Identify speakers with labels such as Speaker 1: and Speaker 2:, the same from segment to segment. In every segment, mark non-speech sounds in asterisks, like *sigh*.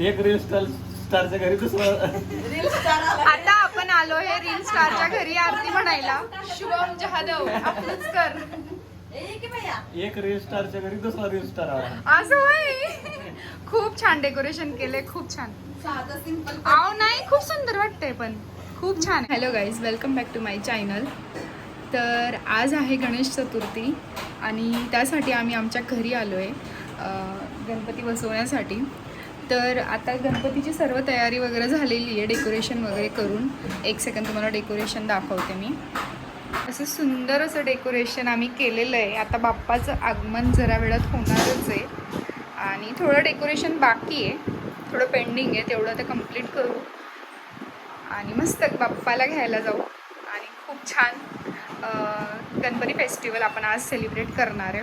Speaker 1: एक reel star स्टारच्या घरी दुसरं.
Speaker 2: आता आपण आलो हे रील स्टारच्या घरी आरती म्हणायला. शुभम जहादव आपलंच कर.
Speaker 1: एक रील स्टारच्या घरी दुसरा रील स्टार आला.
Speaker 2: असं होय? खूप छान डेकोरेशन केलंय खूप छान. आव नाही खूप सुंदर वाटतंय पण. खूप छान. Hello guys welcome back to my channel तर आज आहे गणेश चतुर्थी आणि त्यासाठी आम्ही आमच्या घरी आलो आहे गणपती बसवण्यासाठी. तर आता गणपतीची सर्व तयारी वगैरे झालेली आहे डेकोरेशन वगैरे करून. एक सेकंद तुम्हाला डेकोरेशन दाखवते मी. असं सुंदर असं डेकोरेशन आम्ही केलेलं आहे. आता बाप्पाचं आगमन जरा वेळात होणारच आहे. आणि थोडं डेकोरेशन बाकी आहे. थोडं पेंडिंग आहे. तेवढं तर कंप्लीट करू. आणि मस्त बाप्पाला घ्यायला जाऊ. आणि खूप छान गणपती फेस्टिवल आपण आज सेलिब्रेट करणार आहे.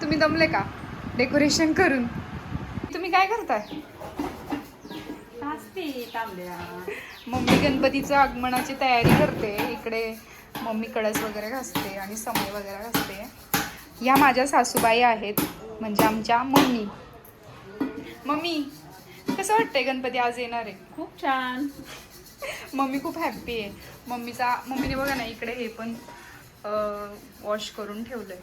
Speaker 2: तुम्ही दमले का? डेकोरेशन करून. तुम्ही काय करताय? मम्मी गणपतीचं आगमनाची तयारी करते. इकडे मम्मी कळस वगैरे घासते आणि समय वगैरे घासते. या माझ्या सासूबाई आहेत म्हणजे आमच्या मम्मी. मम्मी कसं वाटतंय गणपती आज येणार आहे?
Speaker 3: खूप छान.
Speaker 2: मम्मी खूप हॅप्पी आहे. मम्मीचा मम्मीने बघा ना इकडे हे पण वॉश करून ठेवलंय.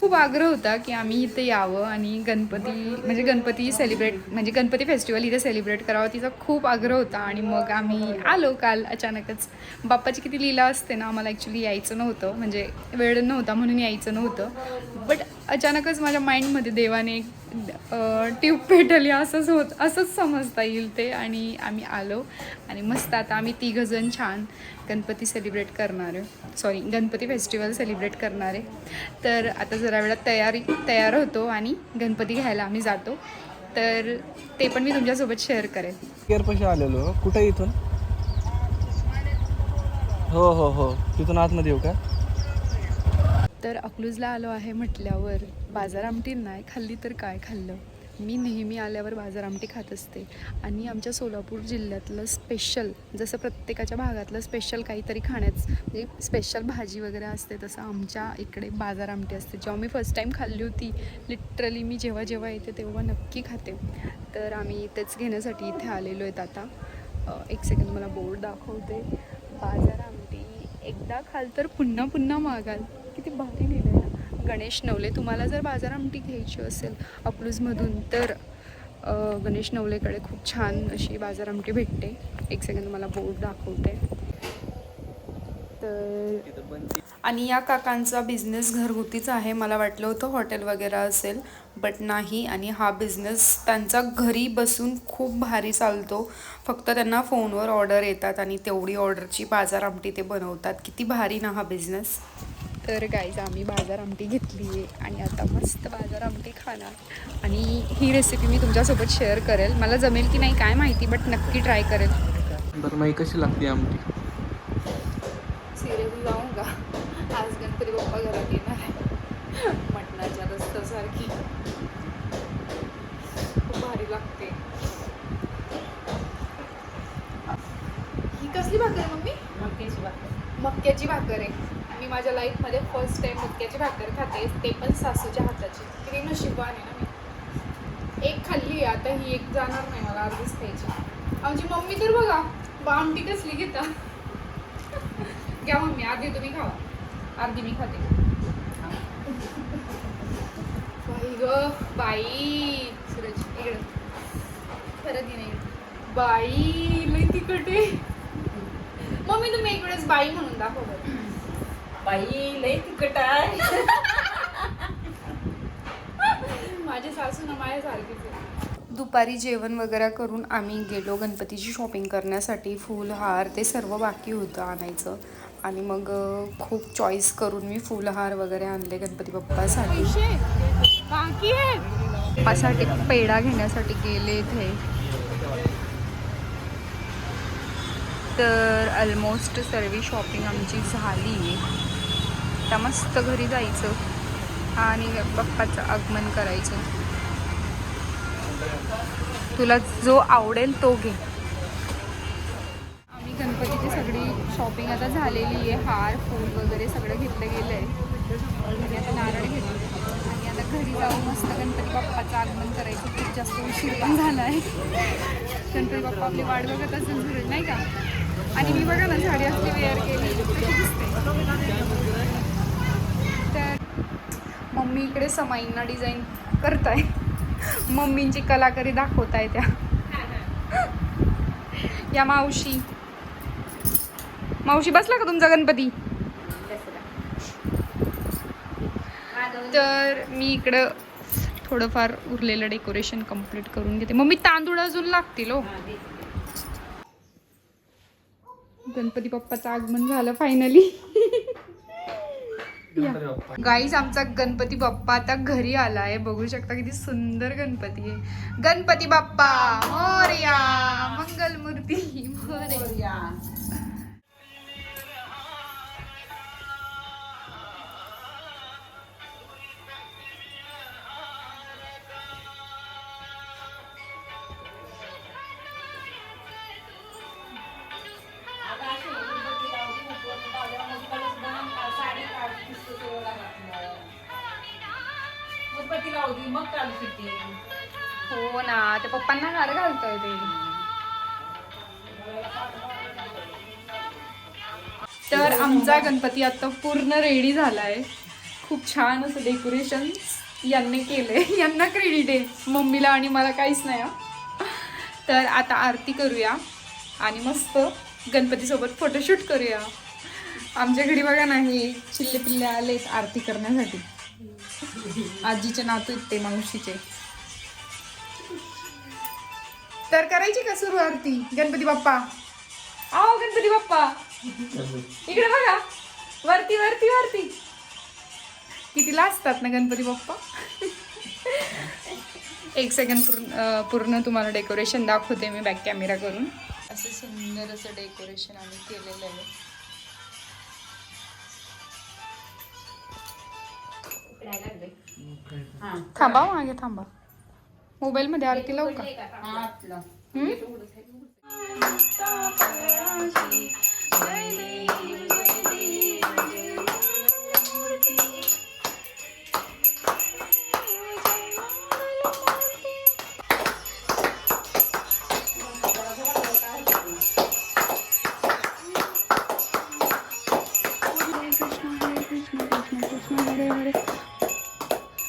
Speaker 2: खूप आग्रह होता की आम्ही इथे यावं आणि गणपती म्हणजे गणपती सेलिब्रेट म्हणजे गणपती फेस्टिवल इथे सेलिब्रेट करावं तिचा खूप आग्रह होता. आणि मग आम्ही आलो काल अचानकच. बाप्पाची किती लीला असते ना आम्हाला ॲक्च्युली यायचं नव्हतं. म्हणजे वेळ नव्हता म्हणून यायचं नव्हतं. बट अचानकच माझ्या माइंडमध्ये देवाने ट्यूब पेटली असंच होत असंच समजता येईल ते. आणि आम्ही आलो. आणि मस्त आता आम्ही तिघंजण छान गणपती सेलिब्रेट करणार आहे. सॉरी गणपती फेस्टिवल सेलिब्रेट करणार आहे. तर आता जर वेळात तयारी तयार होतो आणि गणपती घ्यायला आम्ही जातो. तर ते पण मी तुमच्यासोबत शेअर करेन.
Speaker 4: पशी आलेलो. कुठे इथून? हो हो हो. तिथून आतमध्ये येऊ का?
Speaker 2: तर अकलूजला आलो आहे म्हटल्यावर बाजार आमटी नाही खाल्ली तर काय खाल्लं? मी नेहमी आल्यावर बाजार आमटी खात असते. आणि आमच्या सोलापूर जिल्ह्यातलं स्पेशल जसं प्रत्येकाच्या भागातलं स्पेशल काहीतरी खाण्याच म्हणजे स्पेशल भाजी वगैरे असते तसं आमच्या इकडे बाजार आमटी असते. जेव्हा मी फर्स्ट टाईम खाल्ली होती लिटरली मी जेव्हा जेव्हा येते तेव्हा नक्की खाते. तर आम्ही तेच घेण्यासाठी इथे आलेलो आहेत आता. एक सेकंद मला बोर्ड दाखवते. बाजार आमटी एकदा खाल तर पुन्हा पुन्हा मागाल. किती भारी लिहिलं गणेश नवले तुम्हाला जर बाजार आमटी घ्यायची असेल अकलूजमधून तर गणेश नवलेकडे खूप छान अशी बाजार आमटी भेटते. एक सेकंद मला बोर्ड दाखवते. तर आणि या काकांचा बिझनेस घरगुतीच आहे मला वाटलं होतं हॉटेल वगैरे असेल बट नाही. आणि हा बिझनेस त्यांचा घरी बसून खूप भारी चालतो. फक्त त्यांना फोनवर ऑर्डर येतात आणि तेवढी ऑर्डरची बाजार आमटी ते बनवतात. किती भारी ना हा बिझनेस तर गाईज आम्ही बाजार आमटी घेतली आहे आणि आता मस्त बाजार आमटी खाणार. आणि ही रेसिपी मी तुमच्यासोबत शेअर करेल. मला जमेल की नाही काय माहिती बट नक्की ट्राय करेल.
Speaker 4: बरं ही कशी लागते आमटी?
Speaker 2: सिरियस जाऊ का आज गणपती बाप्पा घरात येणार आहे मटणाच्या रस्त्यासारखी खूप भारी लागते ही कसली भाकर आहे मम्मी
Speaker 3: मक्याची भाकर
Speaker 2: मक्याची भाकर आहे मी माझ्या लाईफमध्ये फर्स्ट टाइम मुक्याची भाकर खाते ते पण सासूच्या हाताची. किती नशिबान आहे ना मी. एक खाल्ली आता ही एक जाणार नाही मला आधीच खायची. आमची मम्मी तर बघा बामटी कसली घेता. घ्या मम्मी अर्धी तुम्ही खावा. अर्धी मी खाते. बाई ग बाई. सूरज इकडे. खरं की नाही बाई लई तिकडे मम्मी तुम्ही एक वेळेस बाई म्हणून दाखव बरं.
Speaker 3: बाई लय आहे.
Speaker 2: माझी सासू ना आहे. दुपारी जेवण वगैरे करून आम्ही गेलो गणपतीची शॉपिंग करण्यासाठी. फूल हार ते सर्व बाकी होतं आणायचं. आणि मग खूप चॉईस करून मी फुलहार वगैरे आणले गणपती बाप्पासाठी. बाकी बाप्पासाठी पेढा घेण्यासाठी गेले इथे तर ऑलमोस्ट सर्व शॉपिंग आमची झाली. आहे आता मस्त घरी जायचं आणि बाप्पाचं आगमन करायचं. तुला जो आवडेल तो घे. आम्ही गणपतीची सगळी शॉपिंग आता झालेली आहे. हार फूल वगैरे सगळं घेतलं गेलं आहे आणि आता नारळ घेतलं. आणि आता घरी जाऊन मस्त गणपती बाप्पाचं आगमन करायचं. खूप जास्त उशीर पण झाला आहे गणपती बाप्पा आपली वाट बघत असेल नाही का? आणि मी बघा ना झाडी असली वेअर केली. दिसते. मम्मी इकडे समाईंना डिझाईन करताय. मम्मींची कलाकारी दाखवताय त्या. या मावशी. मावशी बसला का तुमचा गणपती? तर मी इकडं थोडंफार उरलेलं डेकोरेशन कंप्लीट करून घेते. मम्मी तांदूळ अजून लागतील हो. गणपती बाप्पाचं आगमन झालं फायनली *laughs* गाईज आमचा गणपती बाप्पा आता घरी आलाय. बघू शकता किती सुंदर गणपती आहे. गणपती बाप्पा मोरया मंगलमूर्ती मोर्या.
Speaker 3: ती लावली मग चालू सुट्टी
Speaker 2: हो ना ते पप्पांना हार घालतोय ते. तर आमचा गणपती आता पूर्ण रेडी झालाय. खूप छान असं डेकोरेशन यांनी केलंय. *laughs* यांना क्रेडिट आहे. मम्मीला आणि मला काहीच नाही तर आता आरती करूया आणि मस्त गणपतीसोबत फोटोशूट करूया. आमच्या घरी बघा नाही चिल्ले पिल्ले आलेत आरती करण्यासाठी. आजीचे नातू आहेत ते मावशीचे. तर करायची का सुरू आरती? गणपती बाप्पा? आओ गणपती बाप्पा. इकडे बघा. वरती वरती वरती. कितीला असतात ना गणपती बाप्पा? एक सेकंड पूर्ण पूर्ण तुम्हाला डेकोरेशन दाखवते मी बॅक कॅमेरा करून. असं सुंदर असं डेकोरेशन आम्ही केलेलं आहे. थांबा हो, मागे थांबा मोबाईलमध्ये आरती लावू का हम्म?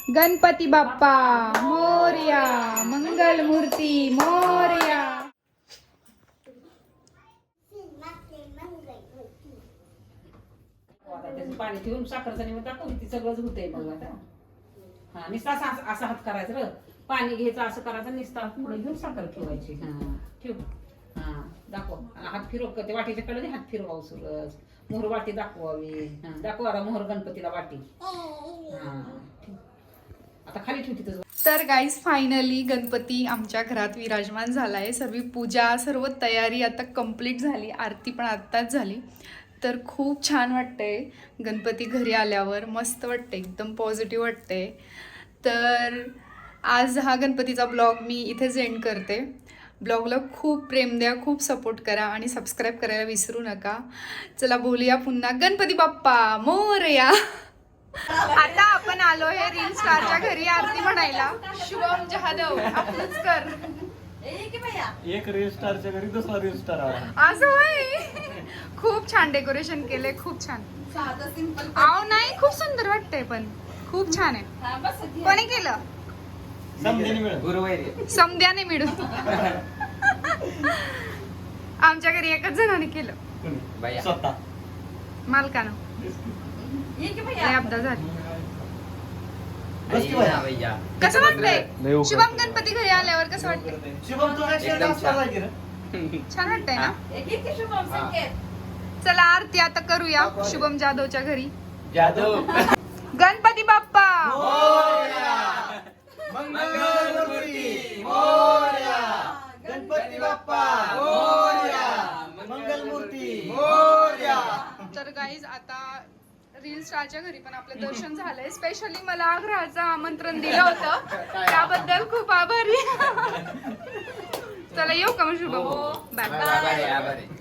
Speaker 2: गणपती बाप्पा मोर्या मंगल मूर्ती मोर्या.
Speaker 3: पाणी ठेवून साखरचा निमित्त दाखवली ती सगळंच होतंय मग आता. हा निस्ता असा हात करायचं र पाणी घ्यायचं असं करायचं निस्ता पुढे घेऊन साखर ठेवायची. हा. ठेव. हा दाखव. हात फिरव ते वाटीच्या कडे हात फिरवावं सुरस मोहर वाटी दाखवावी. हा दाखव आता मोहर गणपतीला वाटी. हा ठेव. आता खाली ठेव तिथं
Speaker 2: तर गाईज फायनली गणपती आमच्या घरात विराजमान झालाय. सर्व पूजा सर्व तयारी आता कंप्लीट झाली. आरती पण आत्ताच झाली. तर खूप छान वाटतंय गणपती घरी आल्यावर. मस्त वाटते एकदम पॉझिटिव्ह वाटतंय. तर आज हा गणपतीचा ब्लॉग मी इथेच एंड करते. ब्लॉगला खूप प्रेम द्या खूप सपोर्ट करा आणि सबस्क्राईब करायला विसरू नका. चला बोलूया पुन्हा. गणपती बाप्पा मोरया! आता आपण आलो हे रील स्टारच्या घरी आरती म्हणायला. शुभम जहादव आपलंच कर.
Speaker 1: एक रील स्टारच्या घरी दुसरा रील स्टार आला.
Speaker 2: असं होय? खूप छान डेकोरेशन केलंय खूप छान. आव नाही खूप सुंदर वाटतंय पण. खूप छान आहे. कोणी केलं?
Speaker 1: समजेने मिळेल.
Speaker 2: समद्याने मिळून. आमच्या घरी एकच जणाने केलं.
Speaker 1: कोणी? स्वतः.
Speaker 2: मालकानं. झाली. कसं वाटतंय. शुभम गणपती घरी आल्यावर कसं वाटतंय
Speaker 1: शुभम.
Speaker 2: छान. वाटतंय ना? चला आरती आता करूया शुभम जाधवच्या घरी.
Speaker 1: जाधव.
Speaker 2: गणपती बाप्पा!
Speaker 1: मंगलमूर्ती मोरया. गणपती बाप्पा मोरया. मंगलमूर्ती मोरया.
Speaker 2: तर गाईज आता रील स्टारच्या घरी पण आपलं दर्शन झालंय. स्पेशली मला आग्रहाचं आमंत्रण दिलं *laughs* होतं. त्याबद्दल खूप आभारी. *laughs* चला येऊ का मग शुभम? बाय